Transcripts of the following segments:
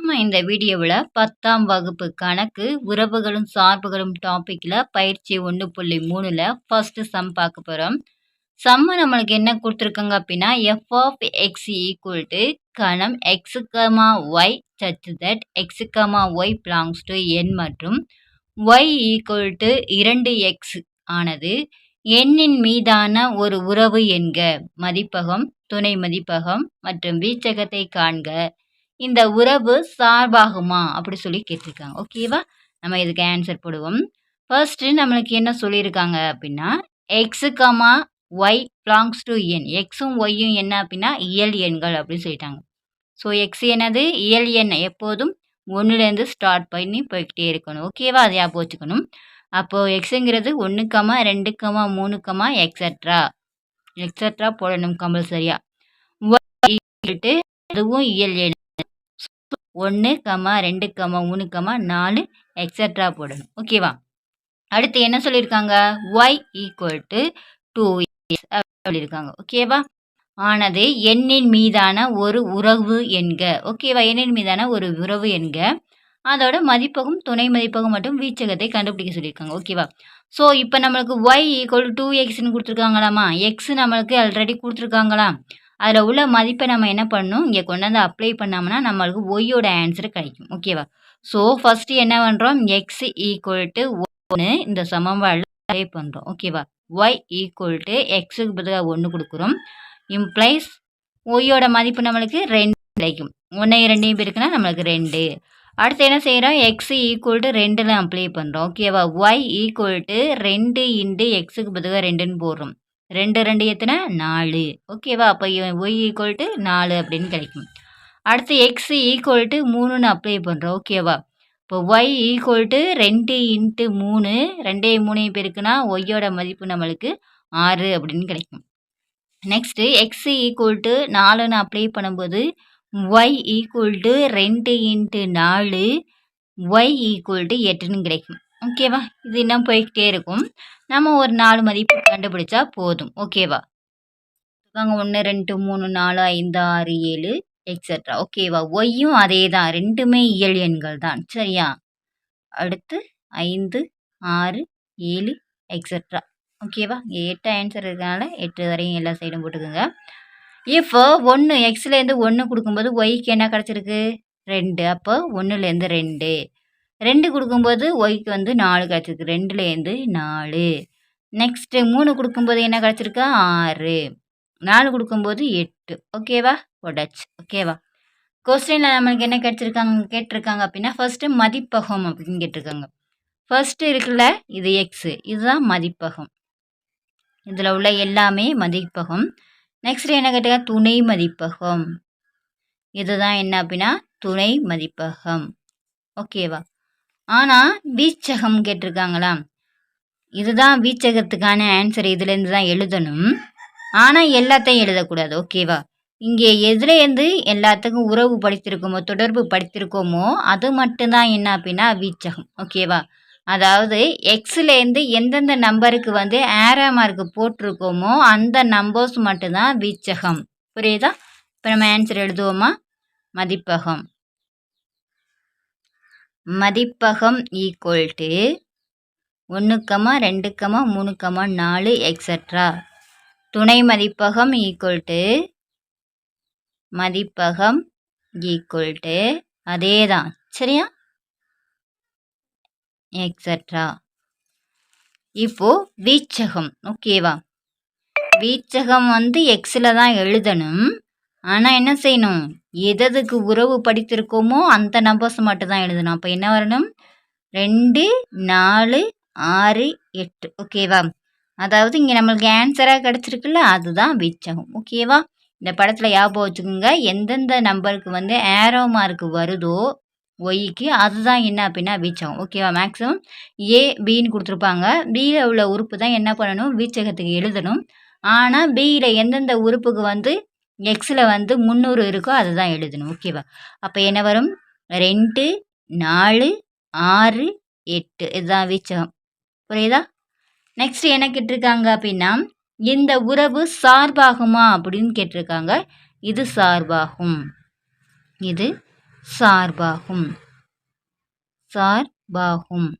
நம்ம இந்த வீடியோவில் பத்தாம் வகுப்பு கணக்கு உறவுகளும் சார்புகளும் டாப்பிக்கில் பயிற்சி ஒன்று புள்ளி மூணில் ஃபஸ்ட்டு சம் பார்க்க போகிறோம் சம்ம நம்மளுக்கு என்ன கொடுத்துருக்காங்க அப்படின்னா f of x equal to கணம் எக்ஸுக்கமா ஒய் சச் தட் எக்ஸுக்கமா ஒய் பிலாங்ஸ் டு என் மற்றும் ஒய் ஈக்குவல் டு இரண்டு எக்ஸ் ஆனது எண்ணின் மீதான ஒரு உறவு என்க. மதிப்பகம் துணை மதிப்பகம் மற்றும் வீச்சகத்தை காண்க. இந்த உறவு சார்பாகுமா? அப்படி சொல்லி கேட்டிருக்காங்க. ஓகேவா நம்ம இதுக்கு ஆன்சர் போடுவோம். ஃபர்ஸ்ட்டு நம்மளுக்கு என்ன சொல்லியிருக்காங்க அப்படின்னா எக்ஸுக்கமா ஒய் பிலாங்ஸ் டு என் எக்ஸும் ஒய்யும் என்ன அப்படின்னா இயல் எண்கள் அப்படின்னு சொல்லிட்டாங்க. ஸோ எக்ஸ் என்னது? இயல் எண் எப்போதும் ஒன்றுலேருந்து ஸ்டார்ட் பண்ணி போய்கிட்டே இருக்கணும். ஓகேவா அதை ஞாபகம் வச்சுக்கணும். அப்போது எக்ஸுங்கிறது ஒன்றுக்கமா ரெண்டுக்கமா மூணுக்கமா எக்ஸட்ரா எக்ஸட்ரா போடணும் கம்பல்சரியாக ஒய் அதுவும் இயல் எண் ஒன்று கமா ரெண்டு கமா மூணு கமா நாலு எக்ஸட்ரா போடணும். ஓகேவா அடுத்து என்ன சொல்லியிருக்காங்க ஒய் ஈக்குவல் டு டூ சொல்லியிருக்காங்க ஓகேவா ஆனது எண்ணின் மீதான ஒரு உறவு என்க. ஓகேவா எண்ணின் மீதான ஒரு உறவு என்க. அதோட மதிப்பகம் துணை மதிப்பகம் மற்றும் வீச்சகத்தை கண்டுபிடிக்க சொல்லியிருக்காங்க ஓகேவா ஸோ இப்போ நம்மளுக்கு ஒய் ஈக்குவல் டூ எக்ஸ்னு கொடுத்துருக்காங்களாமா? எக்ஸ் நம்மளுக்கு ஆல்ரெடி கொடுத்துருக்காங்களா அதில் உள்ள மதிப்பை நம்ம என்ன பண்ணணும்? இங்கே கொண்டாந்து அப்ளை பண்ணோம்னா நம்மளுக்கு ஒய்யோட ஆன்சர் கிடைக்கும். ஓகேவா ஸோ ஃபஸ்ட்டு என்ன பண்ணுறோம் எக்ஸ் ஈக்குவல் டு ஒன்று இந்த சமன்பாடில் அப்ளை பண்ணுறோம் ஓகேவா ஒய் ஈக்குவல் டு எக்ஸுக்கு பதிலாக ஒன்று கொடுக்குறோம். இம்ப்ளைஸ் ஒய்யோட மதிப்பு நம்மளுக்கு ரெண்டு கிடைக்கும். ஒன்றையும் ரெண்டையும் இருக்குன்னா நம்மளுக்கு ரெண்டு. அடுத்து என்ன செய்கிறோம் எக்ஸ் ஈக்குவல் டு ரெண்டில் அப்ளை பண்ணுறோம் ஓகேவா ஒய் ஈக்குவல் டு ரெண்டு இன்ட்டு எக்ஸுக்கு பதிலாக ரெண்டுன்னு போடுறோம். ரெண்டு ரெண்டு எத்தனை நாலு. ஓகேவா அப்போ ஒய் ஈக்குவல் டு நாலு அப்படின்னு கிடைக்கும். அடுத்து எக்ஸ் ஈக்குவல் டு மூணுன்னு அப்ளை பண்ணுறோம் ஓகேவா இப்போ ஒய் ஈக்குவல் டு ரெண்டு இன்ட்டு மூணு ரெண்டே மூணையும் பேருக்குன்னா ஒய்யோட மதிப்பு நம்மளுக்கு ஆறு அப்படின்னு கிடைக்கும். நெக்ஸ்ட்டு எக்ஸ் ஈக்குவல் டு நாலுன்னு அப்ளை பண்ணும்போது ஒய் ஈக்குவல் டு ரெண்டு இன்ட்டு நாலு ஒய் ஈக்குவல் டு எட்டுன்னு கிடைக்கும். ஓகேவா இது இன்னும் போய்கிட்டே இருக்கும். நம்ம ஒரு நாலு மதிப்பு கண்டுபிடிச்சா போதும். ஓகேவா வாங்க ஒன்று ரெண்டு மூணு நாலு ஐந்து ஆறு ஏழு எக்ஸட்ரா ஓகேவா ஒய்யும் அதே தான் ரெண்டுமே இயல் எண்கள் தான். சரியா? அடுத்து ஐந்து ஆறு ஏழு எக்ஸட்ரா ஓகேவா எட்டு ஆன்சர் இருக்கனால எட்டு வரையும் எல்லா சைடும் போட்டுக்கோங்க. இப்போ ஒன்று எக்ஸ்லேருந்து ஒன்று கொடுக்கும்போது ஒய்க்கு என்ன கிடச்சிருக்கு? ரெண்டு. அப்போ ஒன்றுலேருந்து ரெண்டு. ரெண்டு கொடுக்கும்போது ஒய்க்கு வந்து நாலு கிடச்சிருக்கு. ரெண்டுலேருந்து நாலு. நெக்ஸ்ட்டு மூணு கொடுக்கும்போது என்ன கிடச்சிருக்கு? ஆறு. நாலு கொடுக்கும்போது எட்டு. ஓகேவா ஒடச் ஓகேவா கொஸ்டினில் நம்மளுக்கு என்ன கிடச்சிருக்காங்க? கேட்டிருக்காங்க அப்படின்னா ஃபஸ்ட்டு மதிப்பகம் அப்படின்னு கேட்டிருக்காங்க. ஃபஸ்ட்டு இருக்குல்ல இது எக்ஸு இதுதான் மதிப்பகம். இதில் உள்ள எல்லாமே மதிப்பகம். நெக்ஸ்ட் என்ன கேட்டால் துணை மதிப்பகம். இதுதான் என்ன அப்படின்னா? துணை மதிப்பகம். ஓகேவா ஆனால் வீச்சகம் கேட்டிருக்காங்களா இதுதான் வீச்சகத்துக்கான ஆன்சர் இதுலேருந்து தான் எழுதணும். ஆனால் எல்லாத்தையும் எழுதக்கூடாது. ஓகேவா இங்கே எதுலேருந்து எல்லாத்துக்கும் உறவு படித்திருக்கோமோ தொடர்பு படித்திருக்கோமோ அது மட்டும்தான் என்ன அப்படின்னா வீச்சகம். ஓகேவா அதாவது எக்ஸ்லேருந்து எந்தெந்த நம்பருக்கு வந்து ஏரா மார்க் போட்டிருக்கோமோ அந்த நம்பர்ஸ் மட்டும்தான் வீச்சகம். புரியுதா? இப்போ நம்ம ஆன்சர் எழுதுவோமா? மதிப்பகம். மதிப்பகம் ஈக்குவல் டு ஒன்றுக்கமா ரெண்டுக்கமா மூணுக்கமா நாலு எக்ஸட்ரா துணை மதிப்பகம் ஈக்குவல் டு மதிப்பகம் ஈக்குவல் டு அதே தான் சரியா எக்ஸட்ரா இப்போது வீச்சகம். ஓகேவா? வீச்சகம் வந்து எக்ஸில் தான் எழுதணும். ஆனால் என்ன செய்யணும்? எததுக்கு உறவு படித்திருக்கோமோ அந்த நம்பர்ஸ் மட்டும் தான் எழுதணும். அப்போ என்ன வரணும்? ரெண்டு நாலு ஆறு எட்டு. ஓகேவா அதாவது இங்கே நம்மளுக்கு ஆன்சராக கிடச்சிருக்குல்ல அதுதான் வீச்சகம். ஓகேவா இந்த படத்தில் ஞாபகம் வச்சுக்கோங்க. எந்தெந்த நம்பருக்கு வந்து ஏரோ மார்க் வருதோ ஒய்க்கு அதுதான் என்ன அப்படின்னா வீச்சகம். ஓகேவா மேக்ஸிமம் ஏ பின்னு கொடுத்துருப்பாங்க. பியில் உள்ள உறுப்பு தான் என்ன பண்ணணும்? வீச்சகத்துக்கு எழுதணும். ஆனால் பியில் எந்தெந்த உறுப்புக்கு வந்து எக்ஸில் வந்து முந்நூறு இருக்கோ அதை தான் எழுதணும் ஓகேவா அப்போ என்ன வரும்? ரெண்டு நாலு ஆறு எட்டு. இதுதான் வீச்சகம். புரியுதா? நெக்ஸ்ட் என்ன கேட்டிருக்காங்க அப்படின்னா இந்த உறவு சார்பாகுமா அப்படின்னு கேட்டிருக்காங்க. இது சார்பாகும். இது சார்பாகும். சார்பாகும்.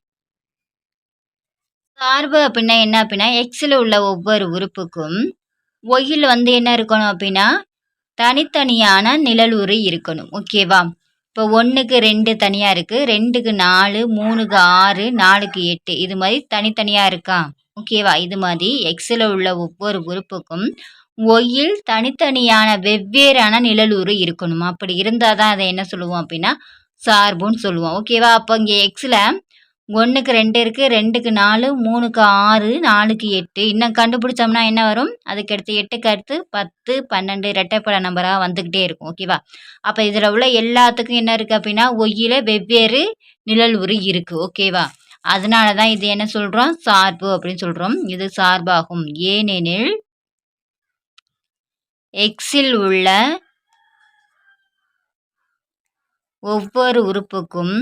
சார்பு அப்படின்னா என்ன அப்படின்னா எக்ஸில் உள்ள ஒவ்வொரு உறுப்புக்கும் ஒயில் வந்து என்ன இருக்கணும் அப்படின்னா தனித்தனியான நிழலுரு இருக்கணும். ஓகேவா இப்போ ஒன்றுக்கு ரெண்டு தனியாக இருக்குது ரெண்டுக்கு நாலு மூணுக்கு ஆறு நாலுக்கு எட்டு. இது மாதிரி தனித்தனியாக இருக்கா? ஓகேவா இது மாதிரி எக்ஸில் உள்ள ஒவ்வொரு உறுப்புக்கும் ஒயில் தனித்தனியான வெவ்வேறான நிழலுரு இருக்கணும். அப்படி இருந்தால் தான் அதை என்ன சொல்லுவோம் அப்படின்னா சார்புன்னு சொல்லுவோம். ஓகேவா அப்போ இங்கே எக்ஸில் ஒன்றுக்கு ரெண்டு இருக்குது ரெண்டுக்கு நாலு மூணுக்கு ஆறு நாலுக்கு எட்டு. இன்னும் கண்டுபிடிச்சோம்னா என்ன வரும்? அதுக்கு அடுத்து எட்டுக்கு அடுத்து பத்து பன்னெண்டு ரெட்டைப்பட நம்பராக வந்துக்கிட்டே இருக்கும் ஓகேவா அப்போ இதில் உள்ள எல்லாத்துக்கும் என்ன இருக்குது அப்படின்னா ஒய்யில் வெவ்வேறு நிழல் உரு இருக்குது ஓகேவா அதனால தான் இது என்ன சொல்கிறோம் சார்பு அப்படின்னு சொல்கிறோம் இது சார்பாகும். ஏனெனில் எக்ஸில் உள்ள ஒவ்வொரு உறுப்புக்கும்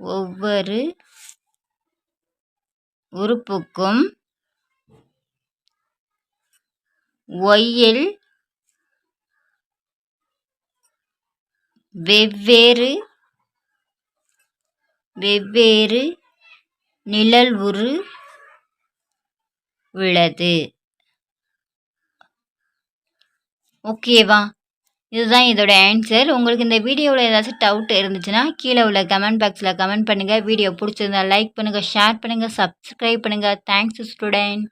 ஒவ்வொரு உறுப்புக்கும் ஒய்யில் வெவ்வேறு வெவ்வேறு நிழல் உரு உள்ளது. ஓகேவா? இதுதான் இதோட ஆன்சர் உங்களுக்கு இந்த வீடியோவில் ஏதாச்சும் டவுட் இருந்துச்சுன்னா கீழே உள்ள கமெண்ட் பாக்ஸில் கமெண்ட் பண்ணுங்கள் வீடியோ பிடிச்சிருந்தா லைக் பண்ணுங்கள் ஷேர் பண்ணுங்கள் சப்ஸ்கிரைப் பண்ணுங்கள் தேங்க்ஸ் ஸ்டூடெண்ட்